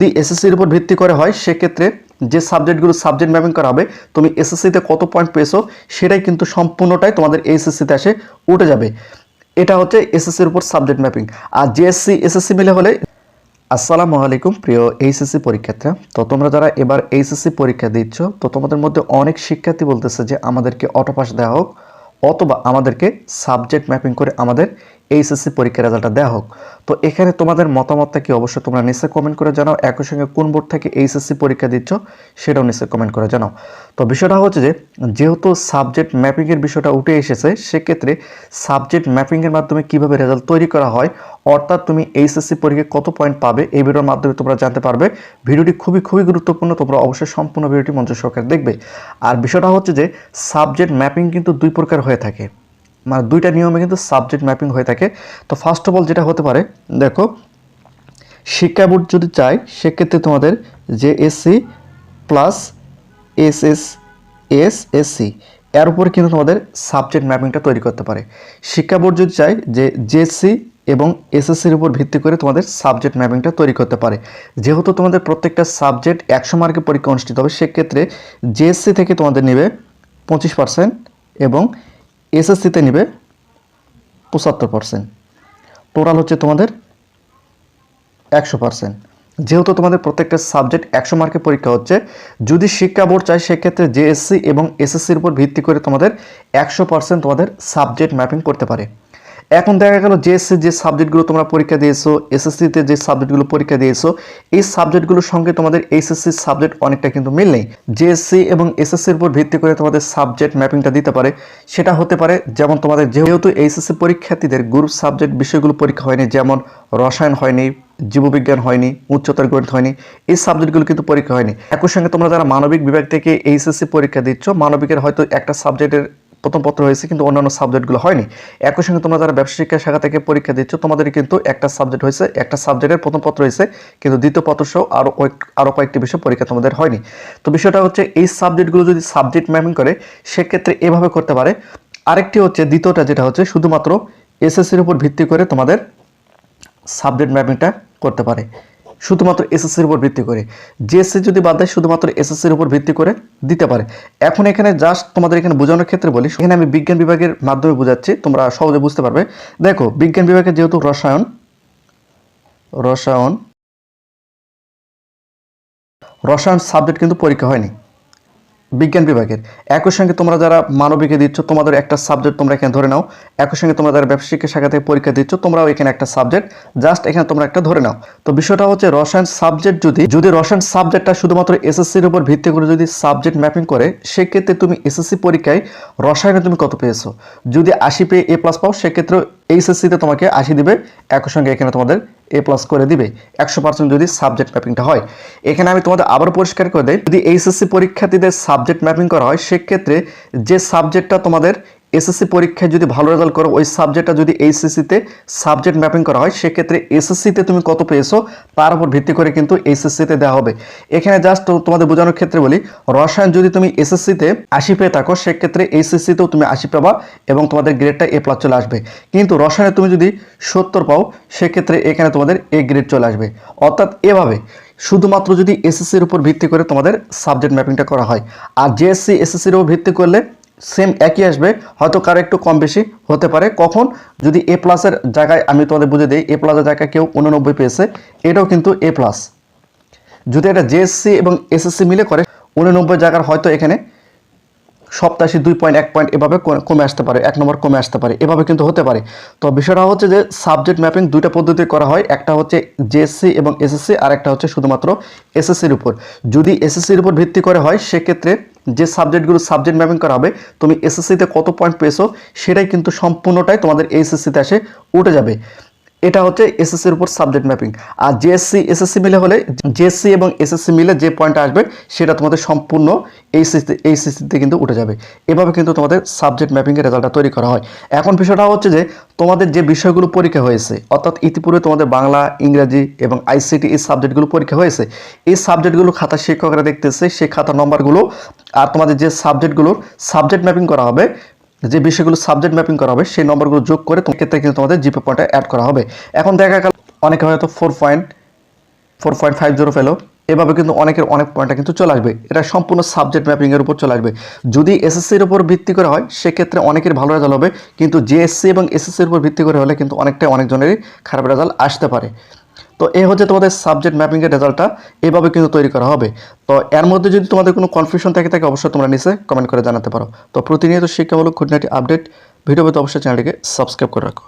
যদি এসএসসির উপর ভিত্তি করে হয়, সেক্ষেত্রে যে সাবজেক্টগুলো সাবজেক্ট ম্যাপিং করা হবে, তুমি এসএসসিতে কত পয়েন্ট পেয়েছ, সেটাই কিন্তু সম্পূর্ণটাই তোমাদের এইচএসসিতে এসে উঠে যাবে। এটা হচ্ছে এসএসসির উপর সাবজেক্ট ম্যাপিং আর জিএসসি এসএসসি মিলে হলে, আসসালামু আলাইকুম প্রিয় এইচএসসি পরীক্ষার্থীরা। তো তোমরা যারা এবার এইচএসসি পরীক্ষা দিচ্ছ, তো তোমাদের মধ্যে অনেক শিক্ষার্থী বলতেছে যে আমাদেরকে অটোপাস দেওয়া হোক। অথবা আমাদেরকে সাবজেক্ট ম্যাপিং করে আমাদের এইচএসসি পরীক্ষার রেজাল্টটা দেওয়া হোক। তো এখানে তোমাদের মতামতটা কি অবশ্যই তোমরা নিচে কমেন্ট করে জানাও। একই সঙ্গে কোন বোর্ড থেকে এইচএসসি পরীক্ষা দিচ্ছ সেটাও নিচে কমেন্ট করে জানাও। তো বিষয়টা হচ্ছে যে, যেহেতু সাবজেক্ট ম্যাপিংয়ের বিষয়টা উঠে এসেছে, সেক্ষেত্রে সাবজেক্ট ম্যাপিংয়ের মাধ্যমে কীভাবে রেজাল্ট তৈরি করা হয়, অর্থাৎ তুমি এইচএসসি পরীক্ষায় কত পয়েন্ট পাবে, এই ভিডিওর মাধ্যমে তোমরা জানতে পারবে। ভিডিওটি খুবই খুবই গুরুত্বপূর্ণ, তোমরা অবশ্যই সম্পূর্ণ ভিডিওটি মঞ্চ সহকারে দেখবে। আর বিষয়টা হচ্ছে যে সাবজেক্ট ম্যাপিং কিন্তু দুই প্রকার হয়ে থাকে। মানে দুইটা নিয়মে কিন্তু সাবজেক্ট ম্যাপিং হয়ে থাকে। তো ফার্স্ট অফ অল যেটা হতে পারে, দেখো, শিক্ষা বোর্ড যদি চায়, সেক্ষেত্রে তোমাদের যে SC plus S S S SC এর উপরে কিন্তু তোমাদের সাবজেক্ট ম্যাপিংটা তৈরি করতে পারে। শিক্ষা বোর্ড যদি চায় যে জেএসসি এবং এসএসসির উপর ভিত্তি করে তোমাদের সাবজেক্ট ম্যাপিংটা তৈরি করতে পারে। যেহেতু তোমাদের প্রত্যেকটা সাবজেক্ট একশো মার্কের পরীক্ষা অনুষ্ঠিত হবে, সেক্ষেত্রে জেএসসি থেকে তোমাদের নেবে পঁচিশ পার্সেন্ট এবং এসএসসিতে নেবে পঁচাত্তর পার্সেন্ট টোটাল হচ্ছে তোমাদের একশো পার্সেন্ট যেহেতু তোমাদের প্রত্যেকটা সাবজেক্ট একশো মার্কের পরীক্ষা হচ্ছে, যদি শিক্ষা বোর্ড চায়, সেক্ষেত্রে জেএসসি এবং এসএসসির উপর ভিত্তি করে তোমাদের একশো পার্সেন্ট তোমাদের সাবজেক্ট ম্যাপিং করতে পারে। এখন দেখা গেল জেএসসি যে সাবজেক্টগুলো তোমরা পরীক্ষা দিয়েছ, এসএসসিতে যে সাবজেক্টগুলো পরীক্ষা দিয়েছ, এই সাবজেক্টগুলোর সঙ্গে তোমাদের এইচএসসির সাবজেক্ট অনেকটা কিন্তু মিল নেই। জেএসসি এবং এসএসসির উপর ভিত্তি করে তোমাদের সাবজেক্ট ম্যাপিংটা দিতে পারে। সেটা হতে পারে যেমন তোমাদের যেহেতু এইচএসসি পরীক্ষার্থীদের গ্রুপ সাবজেক্ট বিষয়গুলো পরীক্ষা হয়নি, যেমন রসায়ন হয়নি, জীববিজ্ঞান হয়নি, উচ্চতর গণিত হয়নি, এই সাবজেক্টগুলো কিন্তু পরীক্ষা হয়নি। একই সঙ্গে তোমরা যারা মানবিক বিভাগ থেকে এইচএসসি পরীক্ষা দিচ্ছ, মানবিকের হয়তো একটা সাবজেক্টের প্রথম পত্র হয়েছে, কিন্তু অন্যান্য সাবজেক্টগুলো হয়নি। একই সঙ্গে তোমরা যারা ব্যবসা শিক্ষা শাখা থেকে পরীক্ষা দিচ্ছ তোমাদের কিন্তু একটা সাবজেক্ট হয়েছে, একটা সাবজেক্টের প্রথম পত্র হয়েছে, কিন্তু দ্বিতীয় পত্র সহ আরও আরও কয়েকটি বিষয় পরীক্ষা তোমাদের হয়নি। তো বিষয়টা হচ্ছে, এই সাবজেক্টগুলো যদি সাবজেক্ট ম্যাপিং করে, সেক্ষেত্রে এভাবে করতে পারে। আরেকটি হচ্ছে, দ্বিতীয়টা যেটা হচ্ছে, শুধুমাত্র এসএসসির উপর ভিত্তি করে তোমাদের সাবজেক্ট ম্যাপিংটা করতে পারে। শুধুমাত্র এসএসসির উপর ভিত্তি করে। জিএসসি যদি বাদ দেয়, শুধুমাত্র এসএসসির উপর ভিত্তি করে দিতে পারে। এখন এখানে জাস্ট তোমাদের এখানে বোঝানোর ক্ষেত্রে বলি, এখানে আমি বিজ্ঞান বিভাগের মাধ্যমে বোঝাচ্ছি, তোমরা সহজে বুঝতে পারবে। দেখো, বিজ্ঞান বিভাগে যেহেতু রসায়ন রসায়ন রসায়ন সাবজেক্ট কিন্তু পরীক্ষা হয়নি। বিজ্ঞান বিভাগের। একই সঙ্গে তোমরা যারা মানবিকে দিচ্ছ, তোমাদের একটা সাবজেক্ট তোমরা এখানে ধরে নাও। একই সঙ্গে তোমরা যারা ব্যবসায়িক শাখা থেকে পরীক্ষা দিচ্ছ, তোমরাও এখানে একটা সাবজেক্ট জাস্ট এখানে তোমরা একটা ধরে নাও। তো বিষয়টা হচ্ছে রসায়ন সাবজেক্ট যদি যদি রসায়ন সাবজেক্টটা শুধুমাত্র এসএসসির উপর ভিত্তি করে যদি সাবজেক্ট ম্যাপিং করে, সেক্ষেত্রে তুমি এসএসসি পরীক্ষায় রসায়নে তুমি কত পেয়েছ? যদি আশি পেয়ে এ প্লাস পাও সেক্ষেত্রে এইচএসসিতে তোমাকে আশি দিবে। একই সঙ্গে এখানে তোমাদের এ প্লাস করে দিবে, একশো পার্সেন্ট যদি সাবজেক্ট ম্যাপিংটা হয়। এখানে আমি তোমাদের আবার পরিষ্কার করে দেয় যদি এইচএসসি পরীক্ষার্থীদের সাবজেক্ট ম্যাপিং করা হয়, সেক্ষেত্রে যে সাবজেক্টটা তোমাদের এসএসসি পরীক্ষায় যদি ভালো রেজাল্ট করো, ওই সাবজেক্টটা যদি এইচএসসিতে সাবজেক্ট ম্যাপিং করা হয়, সেক্ষেত্রে এসএসসিতে তুমি কত পেয়েছ, তার উপর ভিত্তি করে কিন্তু এইচএসসিতে দেওয়া হবে। এখানে জাস্ট তোমাদের বোঝানোর ক্ষেত্রে বলি, রসায়ন যদি তুমি এসএসসিতে আশি পেয়ে থাকো, সেক্ষেত্রে এইচএসসিতেও তুমি আশি পাবা এবং তোমাদের গ্রেডটা এ প্লাস চলে আসবে। কিন্তু রসায়নে তুমি যদি সত্তর পাও, সেক্ষেত্রে এখানে তোমাদের এ গ্রেড চলে আসবে। অর্থাৎ এভাবে শুধুমাত্র যদি এসএসসির উপর ভিত্তি করে তোমাদের সাবজেক্ট ম্যাপিংটা করা হয়। আর জেএসসি এসএসসির উপর ভিত্তি করলে সেম একই আসবে, হয়তো কারও একটু কম বেশি হতে পারে। কখন? যদি এ প্লাসের জায়গায় আমি তোমাদের বুঝে দিই এ প্লাসের জায়গায় কেউ উননব্বই পেয়েছে, এটাও কিন্তু এ প্লাস যদি এটা জেএসসি এবং এসএসসি মিলে করে, উননব্বই জায়গার হয়তো এখানে সপ্তাশি দুই পয়েন্ট এক পয়েন্ট এভাবে কমে আসতে পারে, এক নম্বর কমে আসতে পারে, এভাবে কিন্তু হতে পারে। তো বিষয়টা হচ্ছে যে সাবজেক্ট ম্যাপিং দুইটা পদ্ধতি করা হয়, একটা হচ্ছে জেএসসি এবং এসএসসি আর একটা হচ্ছে শুধুমাত্র এসএসসির উপর। যদি এসএসসির উপর ভিত্তি করে হয়, সেক্ষেত্রে যে সাবজেক্টগুলো সাবজেক্ট ম্যাপিং করা হবে, তুমি এসএসসিতে কত পয়েন্ট পেয়েছ, সেটাই কিন্তু সম্পূর্ণটাই তোমাদের এইচএসসিতে আসে, উঠে যাবে। এটা হচ্ছে এসএসসির উপর সাবজেক্ট ম্যাপিং আর জিএসসি এসএসসি মিলে হলে জিএসসি এবং এসএসসি মিলে যে পয়েন্ট আসবে, সেটা তোমাদের সম্পূর্ণ এইচএসসি এইচএসসিতে কিন্তু উঠে যাবে। এভাবে কিন্তু তোমাদের সাবজেক্ট ম্যাপিংয়ের রেজাল্টটা তৈরি করা হয়। এখন বিষয়টা হচ্ছে যে, তোমাদের যে বিষয়গুলো পরীক্ষা হয়েছে, অর্থাৎ ইতিপূর্বে তোমাদের বাংলা, ইংরাজি এবং আইসিটি এই সাবজেক্টগুলো পরীক্ষা হয়েছে, এই সাবজেক্টগুলো খাতা শিক্ষকরা দেখতেছে, সেই খাতা নম্বরগুলো আর তোমাদের যে সাবজেক্টগুলোর সাবজেক্ট ম্যাপিং করা হবে যে বিষয়গুলো সাবজেক্ট ম্যাপিং করা হবে, সেই নম্বরগুলো যোগ করে ক্ষেত্রে কিন্তু তোমাদের জিপে পয়েন্টে অ্যাড করা হবে। এখন দেখা গেল, অনেকে হয়তো four point four point five zero পেল। এভাবে কিন্তু অনেকের অনেক পয়েন্টটা কিন্তু চলে আসবে। এটা সম্পূর্ণ সাবজেক্ট ম্যাপিংয়ের উপর চলে আসবে। যদি এসএসসির উপর ভিত্তি করে হয়, সেক্ষেত্রে অনেকের ভালো রেজাল্ট হবে। কিন্তু জেএসসি এবং এসএসসির উপর ভিত্তি করে হলে কিন্তু অনেকটাই অনেকজনেরই খারাপ রেজাল্ট আসতে পারে। তো এই হচ্ছে তোমাদের সাবজেক্ট ম্যাপিংয়ের রেজাল্টটা এভাবে কিন্তু তৈরি করা হবে। তো এর মধ্যে যদি তোমাদের কোনো কনফিউশন থাকে থাকে অবশ্যই তোমরা নিচে কমেন্ট করে জানাতে পারো। তো প্রতিনিয়ত শিক্ষামূলক খুঁটিনাটি আপডেট ভিডিও পেতে অবশ্যই চ্যানেলটিকে সাবস্ক্রাইব করে রাখো।